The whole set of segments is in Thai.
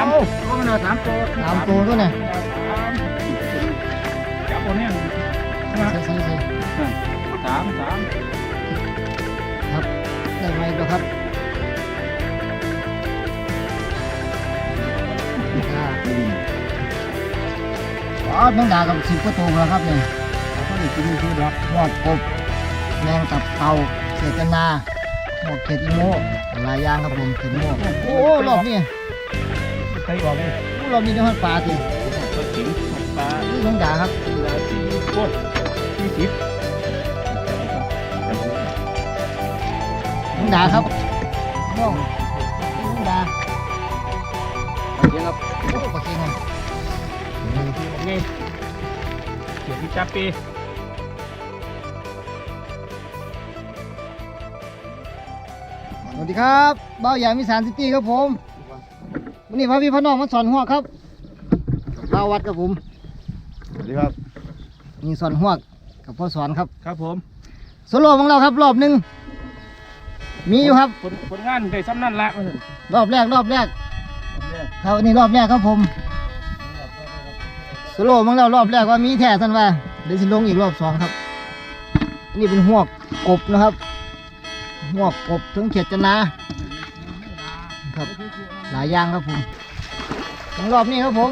ามก็มันเอาสามตัวตามตัวด้วยนะจับคนนี้ใช่ใช่ใช่สามสามได้ไหมแล้วครับอ่าอ๋อแมงดากับสิบกว่าตัวแล้วครับเนี่ยเขาได้กินคือดอกหอดกบแมงตับเต่าเศษจนาหมวกเข็ดอีโมหลายอย่างครับผมเข็ดอีโมโอ้รอบนี้ใค รบอกเลยโอ้รอบนี้ได้หอดปลาสิตัวจิ๋งปลานี่แมงดาครับสี่โคตรสี่สิบแมงดาครับม่วงแมงดาเดี๋ยวครับโอ้ปลาเค็งอะนี่เขียนที่จับปีสวัสดีครับเบ้าใหญ่มิสานซิตี้ครับผม วันนี้พาพี่พอน้องมาสอนหัวครับเบ้าวัดครับผมสวัสดีครับมีสอนหัวกับพ่อสอนครับ ครับผมโซโล่ของเราครับ รอบหนึ่งมีอยู่ครับผลผลงานได้ซ้ำนั่นละมาถึงรอบแรกรอบแรกครับอันนี้รอบแรกครับผมโซโล่ของเรารอบแรกว่ามีแท้ท่านว่าเดี๋ยวสิลงอีกรอบสองครับอันนี่เป็นหัวกบนะครับหัวกบถึงเขียดจนาครับหลายยางครับผมของรอบนี้ครับผม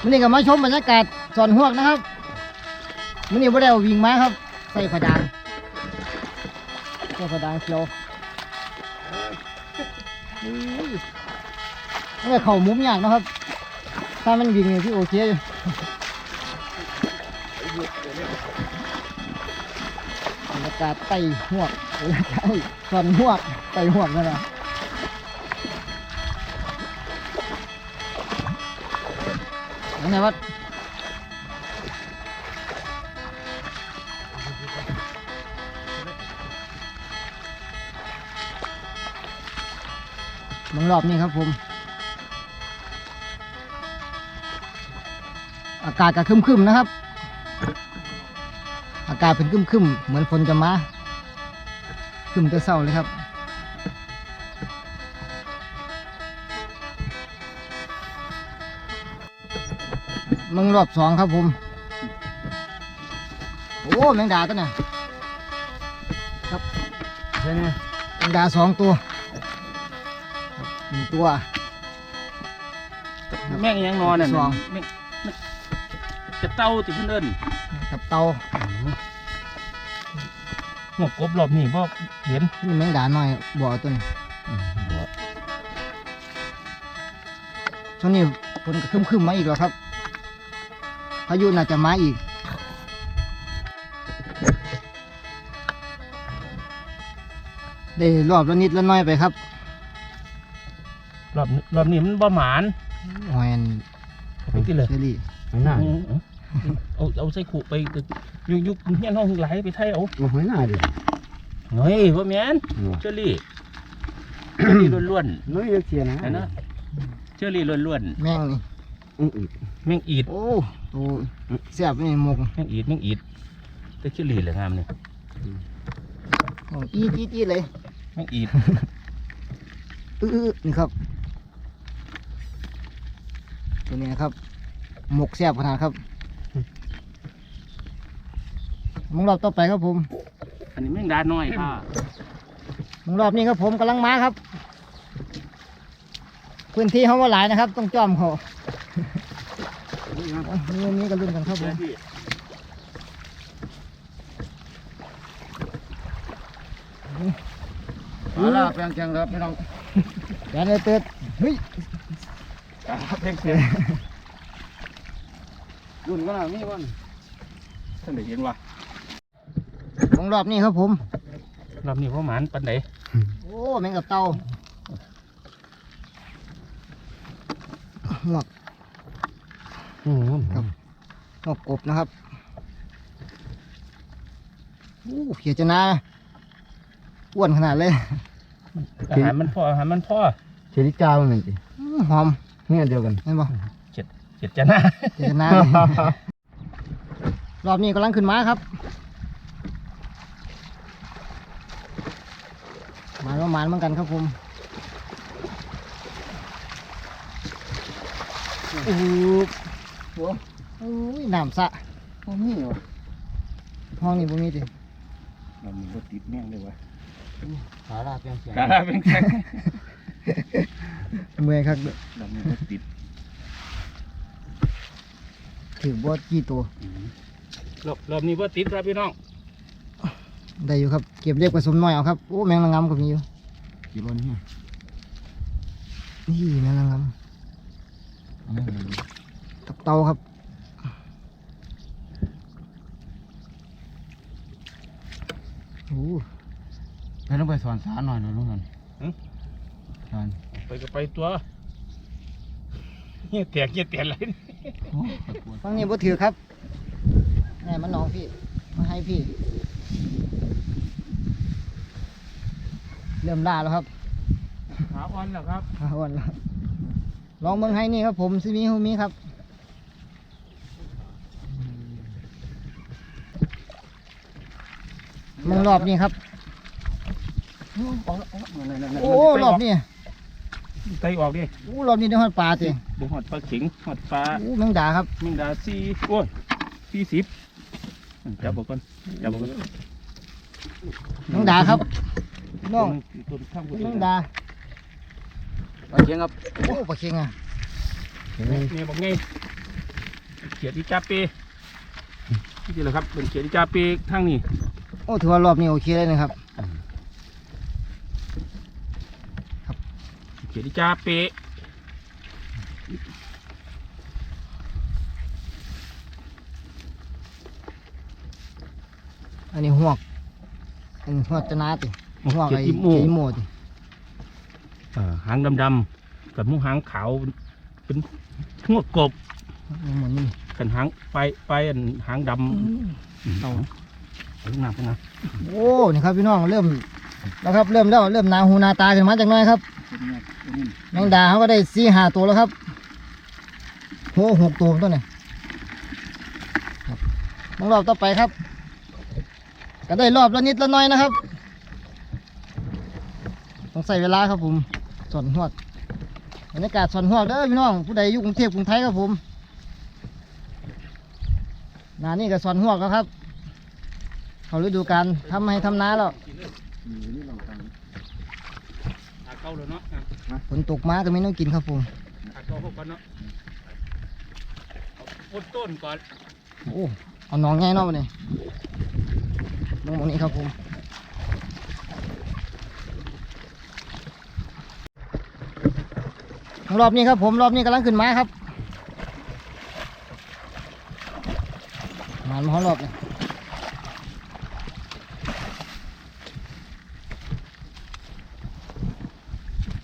วันนี้ก็มาชมบรรยากาศสอนหวกนะครับวันนี้บ่ได้เอาวิ่งมาครับ ใส่ผดางใส่ผดางเขียวนก็เข่ามุมยากนะครับ ถ้ามันวิ่งเนี่ยที่โอเคอยู่บรรยากาศไต่หวก บรรยากาศสอนหวกไต่หวกนั่นแหละยังไงวะมึงรอบนี้ครับผม อากาศก็คึมๆนะครับ อากาศเป็นคึมๆเหมือนฝนจะมา ครึมจะเศร้าเลยครับมึงรอบสองครับผม โอ้แมงดาตัวน่ะครับใช่ไหมแมงดาสองตัวหนึ่งตัวแม่งยังนอนน่ะสองแม่งจะเต้าติเพิ่นเอิ้นกับเตา หัวกบรอบนี้บ่เห็นนี่แมงดาหน่อยบ่อตัวนี้ช่วงนี้ฝนก็คึมคึมๆมาอีกแล้วครับพายุน่าจะมาอีกได้รอบละนิดละน้อยไปครับ รอบรอบนี้มันบ่หมานหอยอันไปที่เลยเชอรี่ไม่น่าอืม เอาเอาใส่ขู่ไปยุกยุกเฮียนห้องไหลไปไทยเอามาหอยหน้าดิเฮ้ยพ่อแม่นเชอรี่เชอรี่ล้วนน้อยเสียนะๆเห็นนะเชอรี่ล้วนแม่งนี่อืออือๆแม่งอีดโอ้ตัวเสียบนี่หมกแม่งอีดแม่งอีดแต่เชอรี่เหลืองามเนี่ยโอ้อีดอีดอีดเลยแม่งอีดอื้อๆนี่ครับตัวนี้นะครับหมกแซ่บขนาดครับ มึงรอบต่อไปครับผม อันนี้แม่งดาน้อยค่ะมึงรอบนี้ครับผมกำลังมาครับ พื้นที่เขาว่าหลายนะครับ ต้องจอมเขาเอานี่นี่ก็รุ่นกันครับผมเอาละแปลงจังครับพี่น้องแกนเลยเติดเฮ้ยเพลงเสียงรุ่นก็น่ะมีวันท่านได้เห็นว่า มึงรอบนี้ครับผม รอบนี้พ่อหมานปันไหนโอ้แมงกับเต่าหมวกอืมครับหมวกกบนะครับโอ้เขียดจะนาอ้วนขนาดเลยอาหารมันพ่ออาหารมันพ่อเชลิจ้ามันเหมือนกันอื้อหอมเนี่ยเดียวกันเห็นบ่เจ็ดจะหน้าเขียดจะนารอบนี้กำลังขึ้นมาครับ มาประมาณเหมือนกันครับผมโอ้โหโอ้ยน้ำสระบ่มีวะห้องนี้บ่มีติเรามีรถติดแม่งเลยวะขาลาเปลี่ยนเสียงกาเป็นแข็งเมื่อยครับเรามีรถติดถือบ่กี่ตัวรอบรอบนี้ว่าติดครับพี่น้อง ได้อยู่ครับ เก็บเล็กผสมน้อยเอาครับ โอ้แมงละงำก็มีอยู่กี่บนเนี่ยนี่แมงละงอันนั้นเลยำตับเตาครับโอ้ไปต้องไปสอนสารหน่อยหน่อยลุงกันสอนไปก็ไปตัวเงี้ยแตกเงี้ยแตกอะไรโอ้ตะกรวดฟังนี้บ่ถือครับแนี่มันน้องพี่ มาให้พี่ เริ่มล่าแล้วครับขาอ่อนแล้วครับขาอ่อนแล้วลองเมืองให้นี่ครับผมซิมีฮูมีครับเมึงรอบนี้ครับ โอ้รอบนี้ไตออกดิโอ้รอบนี้ได้ฮอดปลาติบุหอดปลาเข็งหอดปลาโอ้แมงดาครับมิงดาสี่โอ้ยสี่สิบ จับบอกก่อนจับบอกก่อนแมงดาครับน้องตัวข้างบนแมงดาไปเชียงครับโอ้ปลาเค็งอะนี่บอกไงเขียดอีจาเปนี่แหละครับเป็นเขียดอีจาเปทางนี้โอ้ถือว่ารอบนี้โอเคเลยนะครับเขียดอีจาเป อันนี้หวก อันนี้หวกจะนาติหวกเขียไอ้ดเขีอีโมยดอีโมติเอ่อหางดำๆกับมุ้งหางขาวเป็นงวกกบเหมือนนี่กันหางไปไปอันหางดำเอาเอาลูกน้ำไปนะโอ้นี่ครับพี่น้องเริ่มแล้วครับเริ่มแล้วเริ่มหนาหูหนาตาขึ้นมาจากหน้อยครับแมงดาเขาก็ได้สี่ห้าตัวแล้วครับโอ้หกตัวตัวเนี่ยครับมองรอบต่อไปครับ ก็ได้รอบละนิดละหน้อยนะครับ ต้องใส่เวลาครับผมสอนหวกบรรยากาศสอนหวกเด้อพี่น้องผู้ใดอยู่กรุงเทพกรุงไทยครับผมนานี่ก็สอนหวกแล้วครับ เขาฤดูการทำให้ทำนาแล้วหาเก้าเลยเนาะฝนตกมาก็ไม่ต้องกินครับผมเก้าพวกกันอาต้นก่อน โอ้ เอาหนองไงเนาะวันนี้ ลงตรงนี้ครับผมรอบนี้ครับผมรอบนี้กำลังขึ้นมาครับมานมาหารอบเลย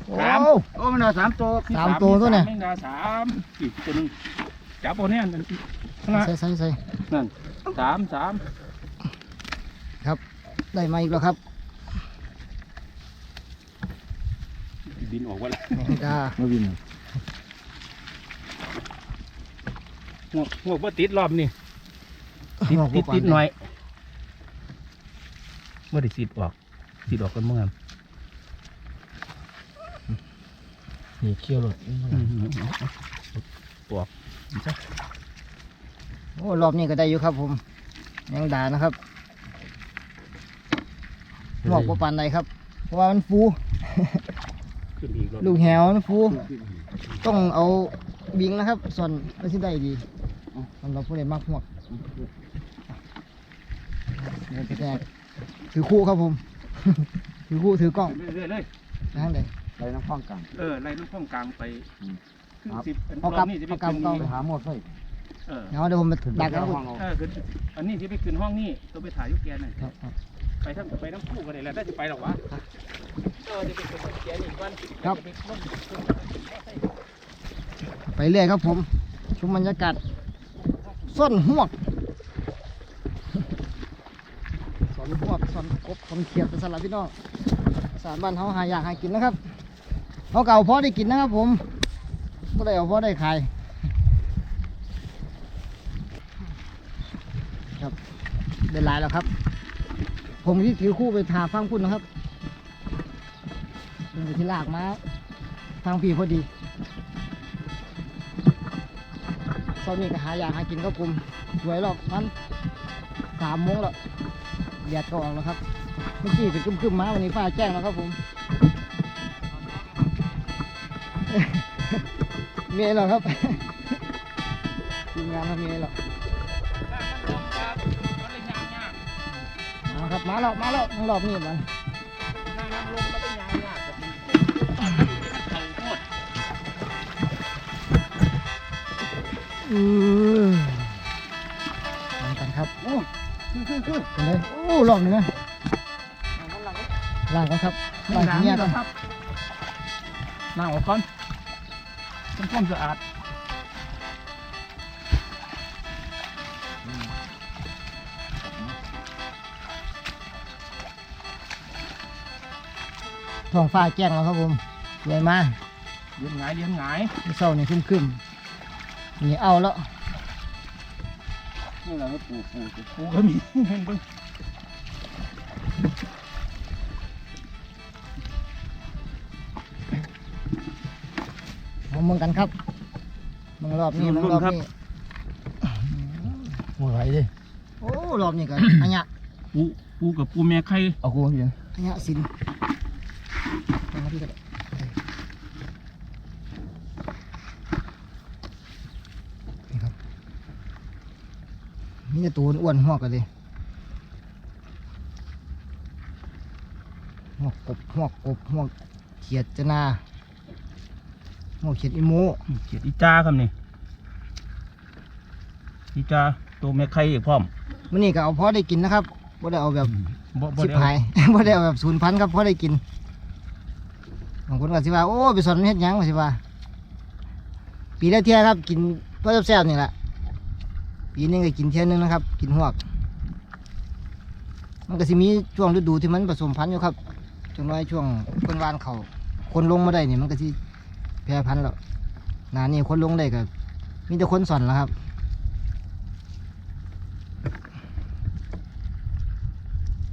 โอ้โอ้มันเอาสามตัวสามตัวตัวเนี่ยแมงดาสามอีกตัวหนึงจับเอาเนี่ยนั่นข้างหน้าใส่ใส่ใส่นั่นสามสาม ได้มาอีกแล้วครับ บินออกว่าแล้วแมงดามาวินหัวหัวว่าติดรอบนี่ติดหัวติดบ่ปานติดใหน่อยเมื่อได้สีดออกสีดออกกันเมื่อไงนี่เขี้ยวหลดออกใช่โอ้รอบนี้ก็ได้อยู่ครับผมแมงดานะครับ หมอกว่าปานใดครับ เพราะว่ามันฟูขึ้นอีกรอบลูกแหวมันฟู ต้องเอาบิงนะครับ ส่วนไม่ใช่ได้ดีสำหรับผู้เล่นมากหมวกแรกถือคู่ครับผม ถือคู่ถือกล้องเรื่อยๆเลยนะฮะเด็ไรน้ำฟ้องกลาง เออไล่ลูกข้องกลางไปอืมครึ่งครับสิบอันเอารกลัอบบนี้จะไปเอากลับขึ้นเอาไปหาหมดเลยเออเดี๋ยวเดี๋ยวผมไปดักครับผมเออขึ้นอันนี้ที่ไปขึ้นห้องนี่ต้องไปถ่ายยุคแกหน่อยครับครับ ไปทั้งไปทั้งคู่กันเลยแหล้วได้จะไปหรอวะเออจะไปขึ้นห้องแกนี่ก่อนครับจะไปขึ้นไปเรื่อยครับผมชมบรรยากาศส้นหวกสอนหวกสอนกบสอนเขียดเป็นสลับพี่น้องสารบ้านเขาหาอยากหากินนะครับเขาเก่าพอได้กินนะครับผมไม่ได้เอาพอได้ขายครับได้หลายแล้วครับ ผมที่ถือคู่ไปทาฟังพุ่นนะครับเป็นที่ลากมาทางพี่พอดีตอนนี้ก็หาอยากหากินก็กลุ่มสวยหรอกมันสามโมงแล้วแดดก็ออกแล้วครับ เมื่อกี้เป็นครึมๆมาวันนี้ฟ้าแจ้งแล้วครับผมเมียเหรอครับทีมงานทำเมียหรอ ครับมาแล้วมาแล้วทั้งรอบนี้มันอือมากันครับโอ้ขึ้นขึ้นขึ้นกันเลยโอ้รอบนี้นะล่างกันครับล่างที่เนี้ยกันครับล้างออกก่อนทำความสะอาด ท้องฟ้าแจ้งแล้วครับผมสวยมากเลี้ยงหงายเลี้ยงหงายเศร้านี่ครึมๆนี่เอาแล้วนี่เราให้ปูปูจะปูก็มีเห็นเบิ่งมาเมืองกันครับเมืองรอบนี้เมืองรอบนี้ปูไหลดิโอ้รอบนี้กันอันเนี้ยปูปูกับปูแม่ไข่เอากูเพียงอันเนี้ยสินเอามาพี่ก็ได้นี่ครับ นี่จะตัวอ้วนหัวกันเลยหัวกบหัวกบหัวเขียดจะนาหัวเขียดอีโมเขียดอีจ้าครับนี่อีจ้าตัวแม่ไข่อีกพร้อมมันนี่ก็เอาพอได้กินนะครับบ่ได้เอาแบบบ่บ่ชิบได้หายบ่ได้เอาแบบศูนย์พันครับพอได้กินบางคนก็สิว่าโอ้ไปสอนเฮ็ดหยังว่าสิว่าปีละเที่ยครับ กินเพื่อแซ่บๆนี่แหละ ปีหนึงก็กินเที่ยหนึงนะครับ กินหวก มันก็สิมีช่วงฤดูที่มันผสมพันธุ์อยู่ครับจังน้อยช่วงคนวานเขาคนลงมาได้เนี่ยมันก็สิแพร่พันธุ์แล้วนานี่คนลงได้ก็มีแต่คนสอนแล้วครับ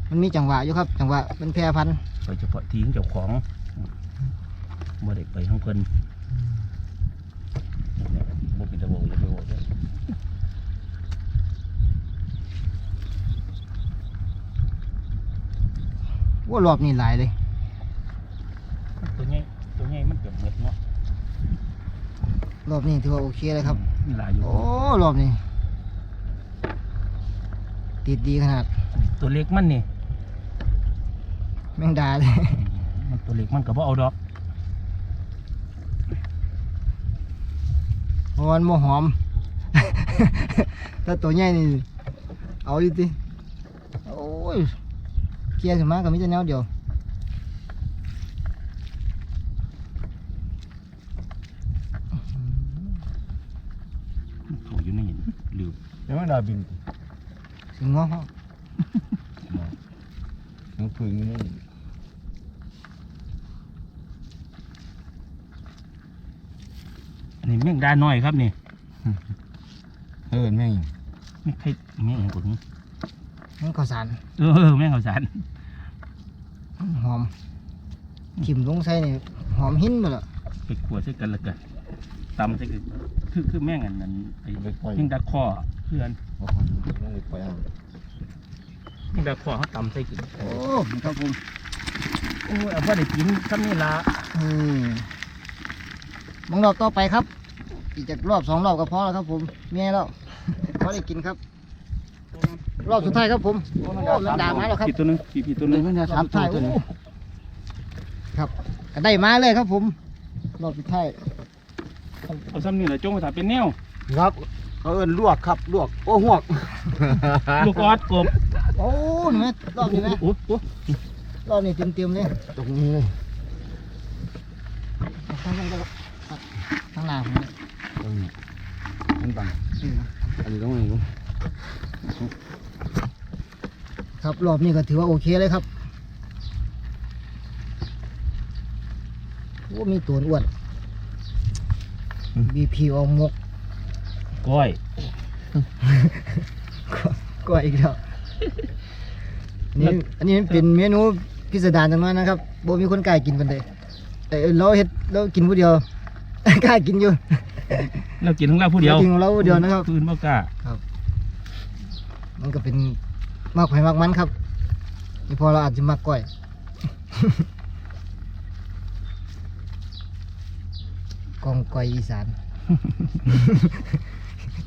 มันมีจังหวะอยู่ครับ จังหวะมันแพร่พันธุ์ไปเฉพาะทีของเจ้าของบ่ได้ไปของเพิ่นเนี่ยบ่เป็นตะโบเลยไปโบเลย ว่ารอบนี้หลายเลย ตัวใหญ่ตัวใหญ่มันเกือบหมดเนาะรอบนี้ถือว่าโอเคเลยครับ มีหลายอยู่ โอ้รอบนี้ ติดดีขนาด ตัวเล็กมันนี่ แมงดาเลย มันตัวเล็กมันก็บ่เอาดอกเพราะมันโมหอม ถ้าตัวใหญ่นี่ เอาอยู่ติโอ้ย เคลียร์ขึ้นมาก็มีแต่แนวเดียวถูกอยู่ในหินลืมยังไม่ได้บินสิงหัวเขาน้องพึ่งนี่อันนี้แม่งดาน้อยครับนี่ เออแม่งไม่ใช่แม่งอย่างผมมั นข้าวสารเออแม่งเขาวสารหอมขิมลงใส่นี่หอมหินหมดละไปขวดใส่กันแล้วกันตำใส่กันคือคือแม่งอันนั้นไอ้ไปปล่อยแม่งดาคอเพื่อนเอาคนต้องไปปล่อยเอาแม่งดาคอเขาตำใส่กันโอ้ครับผมโอ้ยเอาพอได้กินคำนี้ละอืมมองรอบต่อไปครับ อีกจากรอบสองรอบก็พอแล้วครับผมเมียแล้วพอได้กินครับ รอบสุดท้ายครับผมโอ้เริ่มด่ามาแล้วครับ ผิดตัวหนึงผิดผิดตัวหนึงมันจะสามตัวตัวนี้โอ้ครับก็ได้มาเลยครับผม รอบสุดท้าย เอาซ้ำนี่แหละจงไปถ่ายเป็นแนวครับเขาเอิ้นลวกครับลวกโอ้หวกลูกออดกบโอ้เห็นไหมรอบนี้ไหมโอ้โหรอบนี้เต็มเต็มๆเลยตรงนี้เลยข้างล่างก็ข้างหน้าผมเนี่ยตรงนี้มันบังเอออันนี้ตรงนี้ลูก ครับรอบนี้ก็ถือว่าโอเคเลยครับโอ้มีตัวอ้วน BP ออกหมกก้อยก็อีกแล้วอันนี้อันนี้เป็นเมนูพิสดารจังมากนะครับโบมีคนกล้ายกินกันเลยเอ้ยเราเฮ็ดเรากินผู้เดียวกล้ากินอยู่ เรากินของเราผู้เดียวรากินของเราผู้เดียวนะครับคืนบ่กล้า มันก็เป็นมากไผ่มากมันครับนี่พอเราอาจจะมากก้อยกองก้อยอีสาน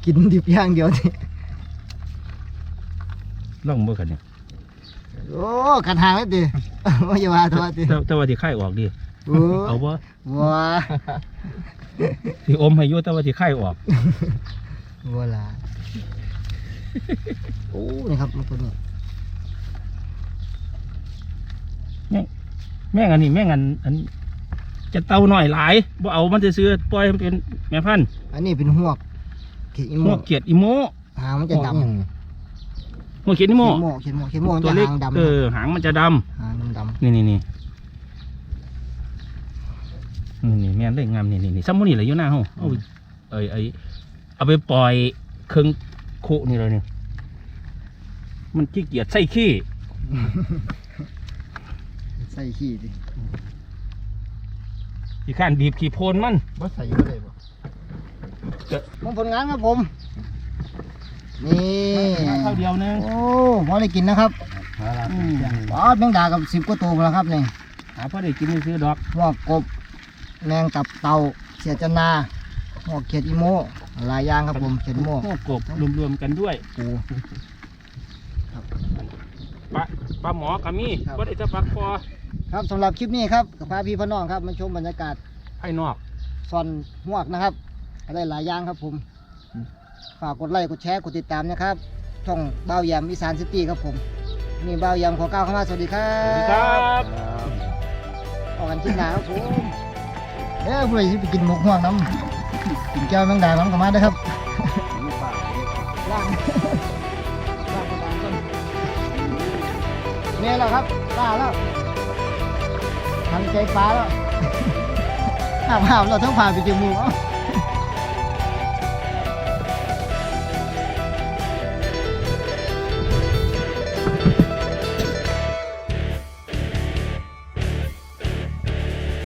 กินดิบอย่างเดียวนี่ล่องบ่กันเนี่ยโอ้กันหางแล้วดิว่าอย่าว่าตัวดิแต่แต่ว่าที่ไข่ออกดิโอ้เอาบ่ว้าที่อมให้อยู่แต่ว่าที่ไข่ออกว้าละ โอ้นี่ครับมันตัวนี้แม่งอันนี้แม่งอันอัน จะเตาหน่อยหลายบ่เอามันจะซื้อๆปล่อยให้มันเป็นแม่พันธุ์อันนี้เป็นหวกเขียดอีพโม่วกเกียดอีโมหางมันจะดำพวกเกียดอีโมเขียดโม่เขียดโม่เขียดโม่มันตัวจะเล็กหางดำเออหางมันจะดหางดำำนี่นี่นี่นี่นี่แม่นเลยงามนี่นี่นี่ซ้ำมันนี่แหละอยู่หน้าเฮาเอาไปเอ้ยไอ้เอาไปปล่อยเครื่อง โคนี่เลยเนี่ย มันขี้เกียจใส่ขี้ๆใส่ขี้ดิขี้ข้านบีบขี้โพนมันบ่ใส่ก็ได้บ่ผมผลงานครับผม นี่เท่าเดียวนึงโอ้พอได้กินนะครับหาลาอืมปอดแมงดากับสิบกว่าตัวแล้วครับนี่หาพอได้กินซื้อดอกหัวกบแมงตับเต่าเสียจนาหัวเขียดอีโม หลายอย่างครับผมเขียดอีโมพวกกบรวมๆกันด้วยปูปลาปลาหมอกับมีครับก็ได้จะปักคอครับสำหรับคลิปนี้ครับกับพาพี่พ่อน้องครับมาชมบรรยากาศภายนอกซอนหวกนะครับได้หลายอย่างครับผมฝากกดไลค์กดแชร์กดติดตามนะครับช่องเบ้าแยมอีสานซิตี้ครับผมนี่เบ้าแยมขอก้าวเข้ามาสวัสดีครัสบวัสดีครับออกกันกินหนาครับผมเอ้ยผู้ใดที่ไปกินหมกห่วงน้ำ กินแก้วแมงดาน้ำกันมาเด้อครับล่างล่างกระดานก่อนเนี่ยแล้วครับล่าแล้วทำใจฟ้าแล้วห้ามห้ามเราต้องผ่านไปจมูกเอ้า